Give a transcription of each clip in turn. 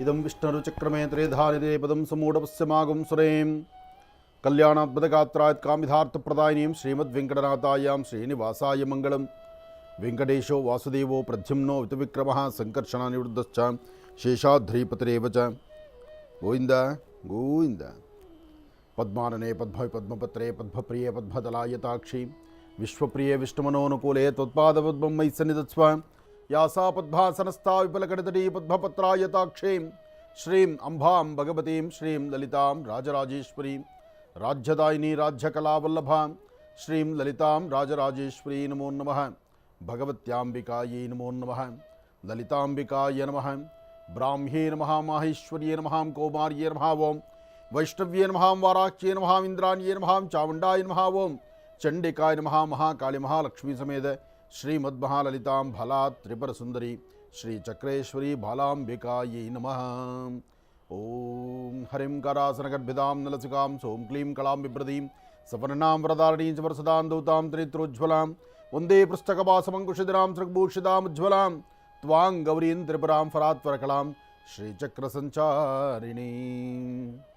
इदं विष्णुरुचक्रमे त्रेधारिरे पदं समूढपस्य मागुं सुरें कल्याणात्मदगात्रात् कामिधार्थप्रदायिनीं श्रीमद्वेङ्कटनाथायां श्रीनिवासाय मङ्गलं वेङ्कटेशो वासुदेवो प्रद्युम्नो वितविक्रमः सङ्कर्षणानिवृद्धश्च शेषाध्रीपतिरेव च। गोविन्द गोविन्द। पद्मानने पद्मपद्मपत्रे पद्मप्रिये पद्मदलायताक्षी ವಿಶ್ವಪ್ರಿಯೆ ವಿಷ್ಣುಮನೋನುಕೂಲೆ ತ್ವತ್ಪಾದಪದ್ಮಂ ಮೈ ಸನ್ನಿಧತ್ಸ್ವ ಯಾಸಾ ಪದ್ಮಾಸನಸ್ಥಾ ವಿಫಲಕಡತಡಿ ಪದ್ಮಪತ್ರಾಯತಾಕ್ಷೀಂ ಶ್ರೀಂ ಅಂಬಾಂ ಭಗವತೀಂ ಶ್ರೀಂ ಲಲಿತಾಂ ರಾಜರಾಜೇಶ್ವರೀಂ ರಾಜ್ಯದಾಯಿನಿ ರಾಜ್ಯಕಲಾವಲ್ಲಭಾಂ ಶ್ರೀಂ ಲಲಿತಾಂ ರಾಜರಾಜೇಶ್ವರೀ ನಮೋ ನಮಃ ಭಗವತ್ಯಾಂಬಿಕಾಯೈ ನಮೋ ನಮಃ ಲಲಿತಾಂಬಿಕಾಯ ನಮಃ ಬ್ರಾಹ್ಮ್ಯೇ ನಮಃ ಮಾಹೇಶ್ವರ್ಯೇ ನಮಃ ಕೌಮಾರ್ಯೇ ನಮಃ ಓಂ ವೈಷ್ಣವ್ಯೇ ನಮಃ ವಾರಾಕ್ಯೇ ನಮಃ ಇಂದ್ರಾಣ್ಯೇ ನಮಃ ಚಾಮುಂಡಾಯ ನಮಃ ಓಂ चंडिकाय नम, महाकाली महालक्ष्मी समेत श्रीमद्महाललितां भला त्रिपुरसुंदरी श्रीचक्रेश्वरी बालाम्बिकायै नमः। ॐ हरिं करासनगर्भितां नलसिकां सों क्लीं कलां बिभ्रतीं, सवर्णां वरदारणीं च वरसदां दौतां त्रित्रोज्ज्वलां वंदे पृष्ठकपासमङ्कुशदिरां सृग्भूषितामुज्ज्वलां त्वां गौरीं त्रिपुरां फरात्वरकलां, श्रीचक्रसञ्चारिणीम्।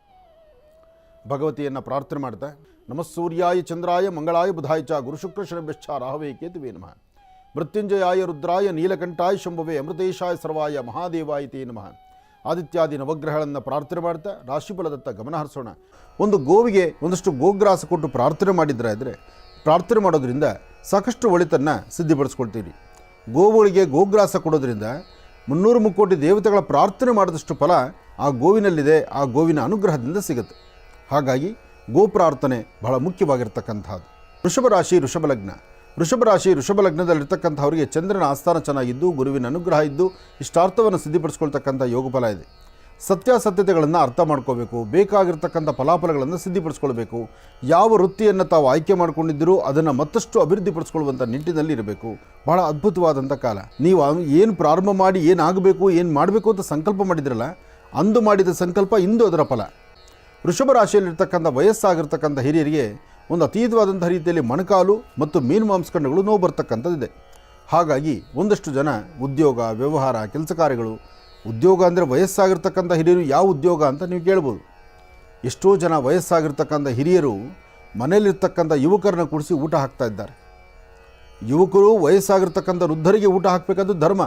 ಭಗವತಿಯನ್ನು ಪ್ರಾರ್ಥನೆ ಮಾಡ್ತಾ ನಮಸ್ಸೂರ್ಯಾಯ ಚಂದ್ರಾಯ ಮಂಗಳಾಯ ಬುಧಾಯ ಚ ಗುರುಶುಕ್ರ ಶರಭ್ಯಶ್ಚ ರಾಹವೇ ಕೇತುವೇ ನಮಃ. ಮೃತ್ಯುಂಜಯಾಯ ರುದ್ರಾಯ ನೀಲಕಂಠಾಯ ಶಂಭವೇ ಅಮೃತೇಶಾಯ ಸರ್ವಾಯ ಮಹಾದೇವಾಯ ತೇ ನಮಃ. ಆದಿತ್ಯಾದಿ ನವಗ್ರಹಗಳನ್ನು ಪ್ರಾರ್ಥನೆ ಮಾಡ್ತಾ, ರಾಶಿಫಲದತ್ತ ಗಮನ ಹರಿಸೋಣ. ಒಂದು ಗೋವಿಗೆ ಒಂದಷ್ಟು ಗೋಗ್ರಾಸ ಕೊಟ್ಟು ಪ್ರಾರ್ಥನೆ ಮಾಡಿದ್ರೆ ಪ್ರಾರ್ಥನೆ ಮಾಡೋದ್ರಿಂದ ಸಾಕಷ್ಟು ಒಳಿತನ್ನು ಸಿದ್ಧಿಪಡಿಸ್ಕೊಳ್ತೀರಿ. ಗೋವುಗಳಿಗೆ ಗೋಗ್ರಾಸ ಕೊಡೋದ್ರಿಂದ ಮುನ್ನೂರು ಮುಕ್ಕೋಟಿ ದೇವತೆಗಳ ಪ್ರಾರ್ಥನೆ ಮಾಡಿದಷ್ಟು ಫಲ ಆ ಗೋವಿನಲ್ಲಿದೆ, ಆ ಗೋವಿನ ಅನುಗ್ರಹದಿಂದ ಸಿಗುತ್ತೆ. ಹಾಗಾಗಿ ಗೋಪ್ರಾರ್ಥನೆ ಬಹಳ ಮುಖ್ಯವಾಗಿರ್ತಕ್ಕಂಥದ್ದು. ವೃಷಭ ರಾಶಿ, ವೃಷಭ ಲಗ್ನ. ವೃಷಭ ರಾಶಿ, ವೃಷಭ ಲಗ್ನದಲ್ಲಿರ್ತಕ್ಕಂಥವರಿಗೆ ಚಂದ್ರನ ಆಸ್ಥಾನ ಚೆನ್ನಾಗಿದ್ದು ಗುರುವಿನ ಅನುಗ್ರಹ ಇದ್ದು, ಇಷ್ಟಾರ್ಥವನ್ನು ಸಿದ್ಧಿಪಡಿಸ್ಕೊಳ್ತಕ್ಕಂಥ ಯೋಗಫಲ ಇದೆ. ಸತ್ಯಾಸತ್ಯತೆಗಳನ್ನು ಅರ್ಥ ಮಾಡ್ಕೋಬೇಕು, ಬೇಕಾಗಿರ್ತಕ್ಕಂಥ ಫಲಾಫಲಗಳನ್ನು ಸಿದ್ಧಿಪಡಿಸ್ಕೊಳ್ಬೇಕು. ಯಾವ ವೃತ್ತಿಯನ್ನು ತಾವು ಆಯ್ಕೆ ಮಾಡಿಕೊಂಡಿದ್ದರೂ ಅದನ್ನು ಮತ್ತಷ್ಟು ಅಭಿವೃದ್ಧಿಪಡಿಸ್ಕೊಳ್ಳುವಂಥ ನಿಟ್ಟಿನಲ್ಲಿ ಇರಬೇಕು. ಬಹಳ ಅದ್ಭುತವಾದಂಥ ಕಾಲ. ನೀವು ಏನು ಪ್ರಾರಂಭ ಮಾಡಿ ಏನಾಗಬೇಕು, ಏನು ಮಾಡಬೇಕು ಅಂತ ಸಂಕಲ್ಪ ಮಾಡಿದ್ರಲ್ಲ, ಅಂದು ಮಾಡಿದ ಸಂಕಲ್ಪ ಇಂದು ಅದರ ಫಲ. ವೃಷಭ ರಾಶಿಯಲ್ಲಿರ್ತಕ್ಕಂಥ ವಯಸ್ಸಾಗಿರ್ತಕ್ಕಂಥ ಹಿರಿಯರಿಗೆ ಒಂದು ಅತೀತವಾದಂಥ ರೀತಿಯಲ್ಲಿ ಮೊಣಕಾಲು ಮತ್ತು ಮೀನು ಮಾಂಸಖಂಡಗಳು ನೋವು ಬರ್ತಕ್ಕಂಥದ್ದಿದೆ. ಹಾಗಾಗಿ ಒಂದಷ್ಟು ಜನ ಉದ್ಯೋಗ, ವ್ಯವಹಾರ, ಕೆಲಸ ಕಾರ್ಯಗಳು, ಉದ್ಯೋಗ ಅಂದರೆ ವಯಸ್ಸಾಗಿರ್ತಕ್ಕಂಥ ಹಿರಿಯರು ಯಾವ ಉದ್ಯೋಗ ಅಂತ ನೀವು ಕೇಳ್ಬೋದು. ಎಷ್ಟೋ ಜನ ವಯಸ್ಸಾಗಿರ್ತಕ್ಕಂಥ ಹಿರಿಯರು ಮನೆಯಲ್ಲಿರ್ತಕ್ಕಂಥ ಯುವಕರನ್ನ ಕೂಡಿಸಿ ಊಟ ಹಾಕ್ತಾ ಇದ್ದಾರೆ. ಯುವಕರು ವಯಸ್ಸಾಗಿರ್ತಕ್ಕಂಥ ವೃದ್ಧರಿಗೆ ಊಟ ಹಾಕಬೇಕಾದ್ದು ಧರ್ಮ.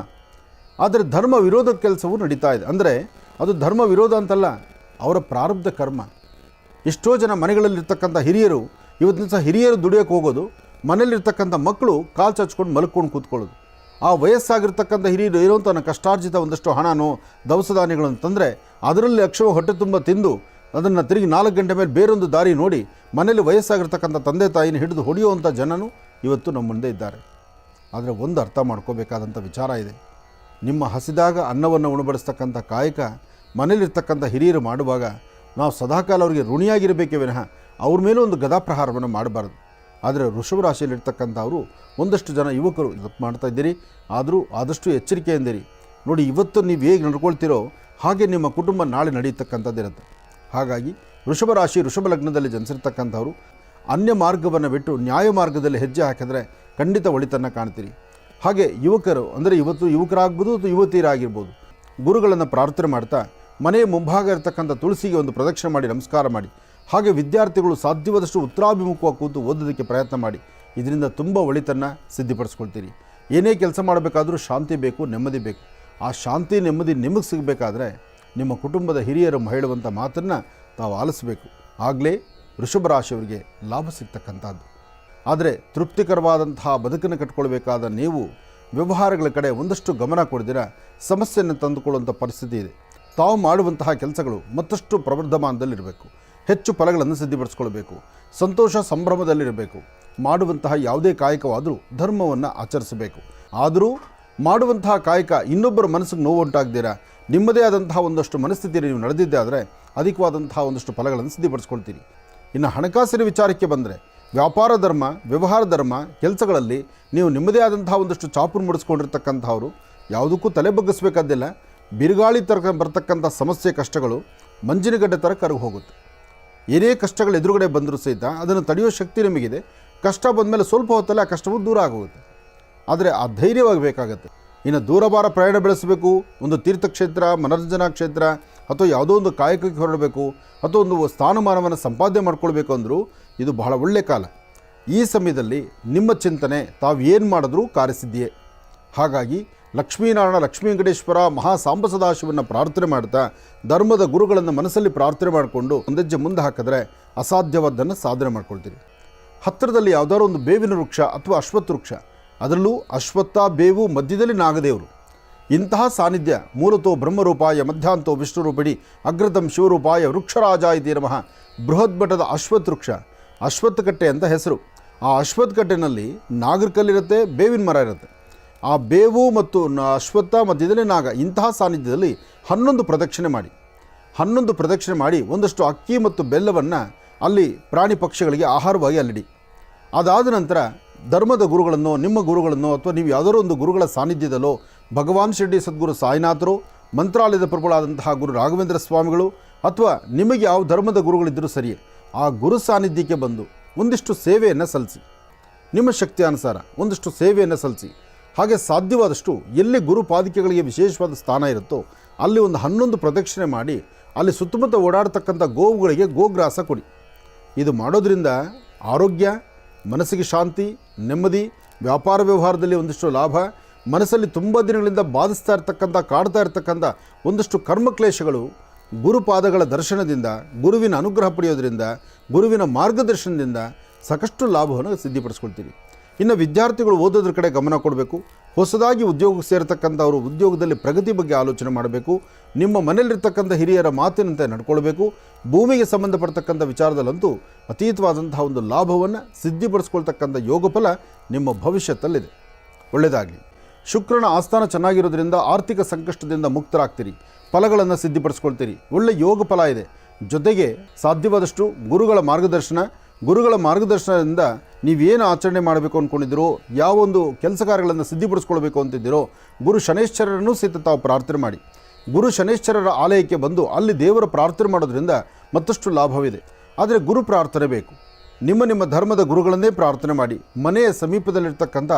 ಆದರೆ ಧರ್ಮ ವಿರೋಧದ ಕೆಲಸವು ನಡೀತಾ ಇದೆ. ಅಂದರೆ ಅದು ಧರ್ಮ ವಿರೋಧ ಅಂತಲ್ಲ ಅವರ ಪ್ರಾರಬ್ಧ ಕರ್ಮ. ಎಷ್ಟೋ ಜನ ಮನೆಗಳಲ್ಲಿರ್ತಕ್ಕಂಥ ಹಿರಿಯರು, ಇವತ್ತಿನ ಸಹ ಹಿರಿಯರು ದುಡಿಯೋಕ್ಕೆ ಹೋಗೋದು, ಮನೆಯಲ್ಲಿರ್ತಕ್ಕಂಥ ಮಕ್ಕಳು ಕಾಲು ಚಚ್ಕೊಂಡು ಮಲ್ಕೊಂಡು ಕೂತ್ಕೊಳ್ಳೋದು. ಆ ವಯಸ್ಸಾಗಿರ್ತಕ್ಕಂಥ ಹಿರಿಯರು ಏನೋ ತನ್ನ ಕಷ್ಟಾರ್ಜಿತ ಒಂದಷ್ಟು ಹಣನೋ ದವಸ ಧಾನ್ಯಗಳನ್ನು ತಂದರೆ ಅದರಲ್ಲಿ ಅಕ್ಷವ ಹೊಟ್ಟೆ ತುಂಬ ತಿಂದು ಅದನ್ನು ತಿರುಗಿ ನಾಲ್ಕು ಗಂಟೆ ಮೇಲೆ ಬೇರೊಂದು ದಾರಿ ನೋಡಿ ಮನೆಯಲ್ಲಿ ವಯಸ್ಸಾಗಿರ್ತಕ್ಕಂಥ ತಂದೆ ತಾಯಿನ ಹಿಡಿದು ಹೊಡೆಯುವಂಥ ಜನನು ಇವತ್ತು ನಮ್ಮ ಮುಂದೆ ಇದ್ದಾರೆ. ಆದರೆ ಒಂದು ಅರ್ಥ ಮಾಡ್ಕೋಬೇಕಾದಂಥ ವಿಚಾರ ಇದೆ. ನಿಮ್ಮ ಹಸಿದಾಗ ಅನ್ನವನ್ನು ಉಣಬಡಿಸ್ತಕ್ಕಂಥ ಕಾಯಕ ಮನೇಲಿರ್ತಕ್ಕಂಥ ಹಿರಿಯರು ಮಾಡುವಾಗ ನಾವು ಸದಾಕಾಲ ಅವರಿಗೆ ಋಣಿಯಾಗಿರಬೇಕೇ ವಿನಃ ಅವ್ರ ಮೇಲೂ ಒಂದು ಗದಾಪ್ರಹಾರವನ್ನು ಮಾಡಬಾರ್ದು. ಆದರೆ ವೃಷಭ ರಾಶಿಯಲ್ಲಿರ್ತಕ್ಕಂಥವರು ಒಂದಷ್ಟು ಜನ ಯುವಕರು ಮಾಡ್ತಾ ಇದ್ದೀರಿ. ಆದರೂ ಆದಷ್ಟು ಎಚ್ಚರಿಕೆಯಿಂದಿರಿ ನೋಡಿ, ಇವತ್ತು ನೀವು ಹೇಗೆ ನಡ್ಕೊಳ್ತೀರೋ ಹಾಗೆ ನಿಮ್ಮ ಕುಟುಂಬ ನಾಳೆ ನಡೆಯತಕ್ಕಂಥದ್ದಿರುತ್ತೆ ಹಾಗಾಗಿ ವೃಷಭ ರಾಶಿ, ವೃಷಭ ಲಗ್ನದಲ್ಲಿ ಜನಿಸಿರ್ತಕ್ಕಂಥವ್ರು ಅನ್ಯ ಮಾರ್ಗವನ್ನು ಬಿಟ್ಟು ನ್ಯಾಯ ಮಾರ್ಗದಲ್ಲಿ ಹೆಜ್ಜೆ ಹಾಕಿದರೆ ಖಂಡಿತ ಒಳಿತನ್ನು ಕಾಣ್ತೀರಿ. ಹಾಗೆ ಯುವಕರು, ಅಂದರೆ ಇವತ್ತು ಯುವಕರಾಗ್ಬೋದು ಅಥವಾ ಯುವತಿಯರಾಗಿರ್ಬೋದು, ಗುರುಗಳನ್ನು ಪ್ರಾರ್ಥನೆ ಮಾಡ್ತಾ ಮನೆಯ ಮುಂಭಾಗ ಇರತಕ್ಕಂಥ ತುಳಸಿಗೆ ಒಂದು ಪ್ರದಕ್ಷಿಣೆ ಮಾಡಿ, ನಮಸ್ಕಾರ ಮಾಡಿ. ಹಾಗೆ ವಿದ್ಯಾರ್ಥಿಗಳು ಸಾಧ್ಯವಾದಷ್ಟು ಉತ್ತರಾಭಿಮುಖವಾಗಿ ಕೂತು ಓದೋದಕ್ಕೆ ಪ್ರಯತ್ನ ಮಾಡಿ. ಇದರಿಂದ ತುಂಬ ಒಳಿತನ್ನು ಸಿದ್ಧಪಡಿಸ್ಕೊಳ್ತೀರಿ. ಏನೇ ಕೆಲಸ ಮಾಡಬೇಕಾದರೂ ಶಾಂತಿ ಬೇಕು, ನೆಮ್ಮದಿ ಬೇಕು. ಆ ಶಾಂತಿ, ನೆಮ್ಮದಿ ನಿಮಗೆ ಸಿಗಬೇಕಾದ್ರೆ ನಿಮ್ಮ ಕುಟುಂಬದ ಹಿರಿಯರು ಹೇಳುವಂಥ ಮಾತನ್ನು ತಾವು ಆಲಿಸಬೇಕು. ಆಗಲೇ ವೃಷಭ ರಾಶಿಯವರಿಗೆ ಲಾಭ ಸಿಗ್ತಕ್ಕಂಥದ್ದು. ಆದರೆ ತೃಪ್ತಿಕರವಾದಂತಹ ಬದುಕನ್ನು ಕಟ್ಕೊಳ್ಬೇಕಾದ ನೀವು ವ್ಯವಹಾರಗಳ ಕಡೆ ಒಂದಷ್ಟು ಗಮನ ಕೊಡಿದಿರ, ಸಮಸ್ಯೆಯನ್ನು ತಂದುಕೊಳ್ಳುವಂಥ ಪರಿಸ್ಥಿತಿ ಇದೆ. ತಾವು ಮಾಡುವಂತಹ ಕೆಲಸಗಳು ಮತ್ತಷ್ಟು ಪ್ರವರ್ಧಮಾನದಲ್ಲಿರಬೇಕು. ಹೆಚ್ಚು ಫಲಗಳನ್ನು ಸಿದ್ಧಿಪಡಿಸ್ಕೊಳ್ಬೇಕು. ಸಂತೋಷ ಸಂಭ್ರಮದಲ್ಲಿರಬೇಕು. ಮಾಡುವಂತಹ ಯಾವುದೇ ಕಾಯಕವಾದರೂ ಧರ್ಮವನ್ನು ಆಚರಿಸಬೇಕು. ಆದರೂ ಮಾಡುವಂತಹ ಕಾಯಕ ಇನ್ನೊಬ್ಬರ ಮನಸ್ಸಿಗೆ ನೋವು ಉಂಟಾಗ್ದಿರಾ ನಿಮ್ಮದೇ ಆದಂತಹ ಒಂದಷ್ಟು ಮನಸ್ಥಿತಿಯಲ್ಲಿ ನೀವು ನಡೆದಿದ್ದೆ ಆದರೆ ಅಧಿಕವಾದಂತಹ ಒಂದಷ್ಟು ಫಲಗಳನ್ನು ಸಿದ್ಧಿಪಡಿಸ್ಕೊಳ್ತೀರಿ. ಇನ್ನು ಹಣಕಾಸಿನ ವಿಚಾರಕ್ಕೆ ಬಂದರೆ ವ್ಯಾಪಾರ ಧರ್ಮ, ವ್ಯವಹಾರ ಧರ್ಮ ಕೆಲಸಗಳಲ್ಲಿ ನೀವು ನಿಮ್ಮದೇ ಆದಂತಹ ಒಂದಷ್ಟು ಚಾಪುರು ಮೂಡಿಸ್ಕೊಂಡಿರ್ತಕ್ಕಂಥವ್ರು ಯಾವುದಕ್ಕೂ ತಲೆ ಬಗ್ಗಿಸ್ಬೇಕಾದಿಲ್ಲ ಬಿರುಗಾಳಿ ತರಕ ಬರ್ತಕ್ಕಂಥ ಸಮಸ್ಯೆ ಕಷ್ಟಗಳು ಮಂಜಿನಗಡ್ಡೆ ಥರ ಕರಗಿ ಹೋಗುತ್ತೆ. ಏನೇ ಕಷ್ಟಗಳು ಎದುರುಗಡೆ ಬಂದರೂ ಸಹಿತ ಅದನ್ನು ತಡೆಯೋ ಶಕ್ತಿ ನಿಮಗಿದೆ. ಕಷ್ಟ ಬಂದಮೇಲೆ ಸ್ವಲ್ಪ ಹೊತ್ತಲ್ಲಿ ಆ ಕಷ್ಟವು ದೂರ ಆಗೋಗುತ್ತೆ. ಆದರೆ ಆ ಧೈರ್ಯವಾಗಬೇಕಾಗತ್ತೆ ಇನ್ನು ದೂರಭಾರ ಪ್ರಯಾಣ ಬೆಳೆಸಬೇಕು, ಒಂದು ತೀರ್ಥಕ್ಷೇತ್ರ, ಮನರಂಜನಾ ಕ್ಷೇತ್ರ, ಅಥವಾ ಯಾವುದೋ ಒಂದು ಕಾಯಕಕ್ಕೆ ಹೊರಡಬೇಕು, ಅಥವಾ ಒಂದು ಸ್ಥಾನಮಾನವನ್ನು ಸಂಪಾದನೆ ಮಾಡ್ಕೊಳ್ಬೇಕು ಅಂದರೂ ಇದು ಬಹಳ ಒಳ್ಳೆಯ ಕಾಲ. ಈ ಸಮಯದಲ್ಲಿ ನಿಮ್ಮ ಚಿಂತನೆ ತಾವು ಏನು ಮಾಡಿದ್ರೂ ಕಾರ್ಯಸಿದ್ಧಿಯೇ. ಹಾಗಾಗಿ ಲಕ್ಷ್ಮೀನಾರಾಯಣ ಲಕ್ಷ್ಮೀ ವೆಂಕಟೇಶ್ವರ ಮಹಾ ಸಾಂಬಸದಾಶವನ್ನು ಪ್ರಾರ್ಥನೆ ಮಾಡ್ತಾ ಧರ್ಮದ ಗುರುಗಳನ್ನು ಮನಸ್ಸಲ್ಲಿ ಪ್ರಾರ್ಥನೆ ಮಾಡಿಕೊಂಡು ಒಂದೆಜ್ಜೆ ಮುಂದೆ ಹಾಕಿದ್ರೆ ಅಸಾಧ್ಯವಾದ್ದನ್ನು ಸಾಧನೆ ಮಾಡ್ಕೊಳ್ತೀರಿ. ಹತ್ತಿರದಲ್ಲಿ ಯಾವುದಾದ್ರು ಒಂದು ಬೇವಿನ ವೃಕ್ಷ ಅಥವಾ ಅಶ್ವತ್ಥ ವೃಕ್ಷ, ಅದರಲ್ಲೂ ಅಶ್ವತ್ಥ, ಬೇವು ಮಧ್ಯದಲ್ಲಿ ನಾಗದೇವರು. ಇಂತಹ ಸಾನ್ನಿಧ್ಯ ಮೂಲತೋ ಬ್ರಹ್ಮರೂಪಾಯ, ಮಧ್ಯಾಂತೋ ವಿಷ್ಣುರೂಪಿಣಿ, ಅಗ್ರತಂ ಶಿವರೂಪಾಯ ವೃಕ್ಷರಾಜ ಇತಿ ನಮಃ ಭಟದ ಅಶ್ವತ್ಥ ವೃಕ್ಷ, ಅಶ್ವತ್ಥಕಟ್ಟೆ ಅಂತ ಹೆಸರು. ಆ ಅಶ್ವತ್ಥಕಟ್ಟೆನಲ್ಲಿ ನಾಗರಕಲ್ಲಿರುತ್ತೆ ನಾಗರ ಬೇವಿನ ಮರ ಇರುತ್ತೆ. ಆ ಬೇವು ಮತ್ತು ಅಶ್ವತ್ಥ ಮತ್ತು ಇದನ್ನೇ ನಾಗ ಇಂತಹ ಸಾನ್ನಿಧ್ಯದಲ್ಲಿ ಹನ್ನೊಂದು ಪ್ರದಕ್ಷಿಣೆ ಮಾಡಿ. ಹನ್ನೊಂದು ಪ್ರದಕ್ಷಿಣೆ ಮಾಡಿ ಒಂದಷ್ಟು ಅಕ್ಕಿ ಮತ್ತು ಬೆಲ್ಲವನ್ನು ಅಲ್ಲಿ ಪ್ರಾಣಿ ಪಕ್ಷಿಗಳಿಗೆ ಆಹಾರವಾಗಿ ಅಲ್ಲಿಡಿ. ಅದಾದ ನಂತರ ಧರ್ಮದ ಗುರುಗಳನ್ನು, ನಿಮ್ಮ ಗುರುಗಳನ್ನು ಅಥವಾ ನೀವು ಯಾವುದಾದ್ರು ಒಂದು ಗುರುಗಳ ಸಾನ್ನಿಧ್ಯದಲ್ಲೋ ಭಗವಾನ್ ಶೆಟ್ಟಿ ಸದ್ಗುರು ಸಾಯಿನಾಥರು, ಮಂತ್ರಾಲಯದ ಪ್ರಭುಗಳಾದಂತಹ ಗುರು ರಾಘವೇಂದ್ರ ಸ್ವಾಮಿಗಳು ಅಥವಾ ನಿಮಗೆ ಯಾವ ಧರ್ಮದ ಗುರುಗಳಿದ್ದರೂ ಸರಿಯೇ ಆ ಗುರು ಸಾನ್ನಿಧ್ಯಕ್ಕೆ ಬಂದು ಒಂದಿಷ್ಟು ಸೇವೆಯನ್ನು ಸಲ್ಲಿಸಿ. ನಿಮ್ಮ ಶಕ್ತಿ ಅನುಸಾರ ಒಂದಿಷ್ಟು ಸೇವೆಯನ್ನು ಸಲ್ಲಿಸಿ. ಹಾಗೆ ಸಾಧ್ಯವಾದಷ್ಟು ಎಲ್ಲಿ ಗುರು ಪಾದಿಕೆಗಳಿಗೆ ವಿಶೇಷವಾದ ಸ್ಥಾನ ಇರುತ್ತೋ ಅಲ್ಲಿ ಒಂದು ಹನ್ನೊಂದು ಪ್ರದಕ್ಷಿಣೆ ಮಾಡಿ ಅಲ್ಲಿ ಸುತ್ತಮುತ್ತ ಓಡಾಡ್ತಕ್ಕಂಥ ಗೋವುಗಳಿಗೆ ಗೋಗ್ರಾಸ ಕೊಡಿ. ಇದು ಮಾಡೋದ್ರಿಂದ ಆರೋಗ್ಯ, ಮನಸ್ಸಿಗೆ ಶಾಂತಿ, ನೆಮ್ಮದಿ, ವ್ಯಾಪಾರ ವ್ಯವಹಾರದಲ್ಲಿ ಒಂದಿಷ್ಟು ಲಾಭ, ಮನಸ್ಸಲ್ಲಿ ತುಂಬ ದಿನಗಳಿಂದ ಬಾಧಿಸ್ತಾ ಇರ್ತಕ್ಕಂಥ, ಕಾಡ್ತಾ ಇರ್ತಕ್ಕಂಥ ಒಂದಷ್ಟು ಕರ್ಮಕ್ಲೇಶಗಳು ಗುರುಪಾದಗಳ ದರ್ಶನದಿಂದ, ಗುರುವಿನ ಅನುಗ್ರಹ ಪಡೆಯೋದ್ರಿಂದ, ಗುರುವಿನ ಮಾರ್ಗದರ್ಶನದಿಂದ ಸಾಕಷ್ಟು ಲಾಭವನ್ನು ಸಿದ್ಧಿಪಡಿಸ್ಕೊಳ್ತೀವಿ. ಇನ್ನು ವಿದ್ಯಾರ್ಥಿಗಳು ಓದೋದ್ರ ಕಡೆ ಗಮನ ಕೊಡಬೇಕು. ಹೊಸದಾಗಿ ಉದ್ಯೋಗಕ್ಕೆ ಸೇರತಕ್ಕಂಥವರು ಉದ್ಯೋಗದಲ್ಲಿ ಪ್ರಗತಿ ಬಗ್ಗೆ ಆಲೋಚನೆ ಮಾಡಬೇಕು. ನಿಮ್ಮ ಮನೆಯಲ್ಲಿರ್ತಕ್ಕಂಥ ಹಿರಿಯರ ಮಾತಿನಂತೆ ನಡ್ಕೊಳ್ಬೇಕು. ಭೂಮಿಗೆ ಸಂಬಂಧಪಡ್ತಕ್ಕಂಥ ವಿಚಾರದಲ್ಲಂತೂ ಅತೀತವಾದಂತಹ ಒಂದು ಲಾಭವನ್ನು ಸಿದ್ಧಿಪಡಿಸ್ಕೊಳ್ತಕ್ಕಂಥ ಯೋಗಫಲ ನಿಮ್ಮ ಭವಿಷ್ಯದಲ್ಲಿದೆ ಒಳ್ಳೆಯದಾಗಲಿ. ಶುಕ್ರನ ಆಸ್ಥಾನ ಚೆನ್ನಾಗಿರೋದ್ರಿಂದ ಆರ್ಥಿಕ ಸಂಕಷ್ಟದಿಂದ ಮುಕ್ತರಾಗ್ತೀರಿ. ಫಲಗಳನ್ನು ಸಿದ್ಧಿಪಡಿಸ್ಕೊಳ್ತೀರಿ. ಒಳ್ಳೆಯ ಯೋಗ ಫಲ ಇದೆ. ಜೊತೆಗೆ ಸಾಧ್ಯವಾದಷ್ಟು ಗುರುಗಳ ಮಾರ್ಗದರ್ಶನ ಗುರುಗಳ ಮಾರ್ಗದರ್ಶನದಿಂದ ನೀವೇನು ಆಚರಣೆ ಮಾಡಬೇಕು ಅಂದ್ಕೊಂಡಿದ್ದೀರೋ ಯಾವೊಂದು ಕೆಲಸ ಕಾರ್ಯಗಳನ್ನು ಸಿದ್ಧಿಪಡಿಸ್ಕೊಳ್ಬೇಕು ಅಂತಿದ್ದೀರೋ, ಗುರು ಶನೇಶ್ವರರನ್ನು ಸಹಿತ ತಾವು ಪ್ರಾರ್ಥನೆ ಮಾಡಿ. ಗುರು ಶನೇಶ್ವರರ ಆಲಯಕ್ಕೆ ಬಂದು ಅಲ್ಲಿ ದೇವರ ಪ್ರಾರ್ಥನೆ ಮಾಡೋದ್ರಿಂದ ಮತ್ತಷ್ಟು ಲಾಭವಿದೆ. ಆದರೆ ಗುರು ಪ್ರಾರ್ಥನೆ ಬೇಕು. ನಿಮ್ಮ ನಿಮ್ಮ ಧರ್ಮದ ಗುರುಗಳನ್ನೇ ಪ್ರಾರ್ಥನೆ ಮಾಡಿ. ಮನೆಯ ಸಮೀಪದಲ್ಲಿರ್ತಕ್ಕಂಥ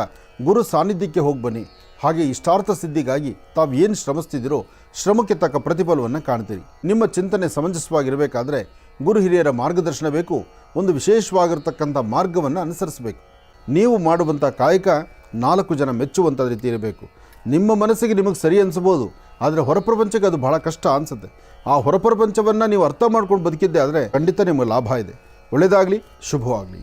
ಗುರು ಸಾನ್ನಿಧ್ಯಕ್ಕೆ ಹೋಗಿ ಬನ್ನಿ. ಹಾಗೆ ಇಷ್ಟಾರ್ಥ ಸಿದ್ಧಿಗಾಗಿ ತಾವು ಏನು ಶ್ರಮಿಸ್ತಿದ್ದೀರೋ, ಶ್ರಮಕ್ಕೆ ತಕ್ಕ ಪ್ರತಿಫಲವನ್ನು ಕಾಣ್ತೀರಿ. ನಿಮ್ಮ ಚಿಂತನೆ ಸಮಂಜಸವಾಗಿರಬೇಕಾದ್ರೆ ಗುರು ಹಿರಿಯರ ಮಾರ್ಗದರ್ಶನ ಬೇಕು, ಒಂದು ವಿಶೇಷವಾಗಿರ್ತಕ್ಕಂಥ ಮಾರ್ಗವನ್ನು ಅನುಸರಿಸಬೇಕು. ನೀವು ಮಾಡುವಂಥ ಕಾಯಕ ನಾಲ್ಕು ಜನ ಮೆಚ್ಚುವಂಥ ರೀತಿ ಇರಬೇಕು ನಿಮ್ಮ ಮನಸ್ಸಿಗೆ ನಿಮಗೆ ಸರಿ ಅನಿಸ್ಬೋದು, ಆದರೆ ಹೊರಪ್ರಪಂಚಕ್ಕೆ ಅದು ಬಹಳ ಕಷ್ಟ ಅನಿಸುತ್ತೆ. ಆ ಹೊರಪ್ರಪಂಚವನ್ನು ನೀವು ಅರ್ಥ ಮಾಡ್ಕೊಂಡು ಬದುಕಿದ್ದೆ ಆದರೆ ಖಂಡಿತ ನಿಮಗೆ ಲಾಭ ಇದೆ. ಒಳ್ಳೆಯದಾಗಲಿ, ಶುಭವಾಗಲಿ.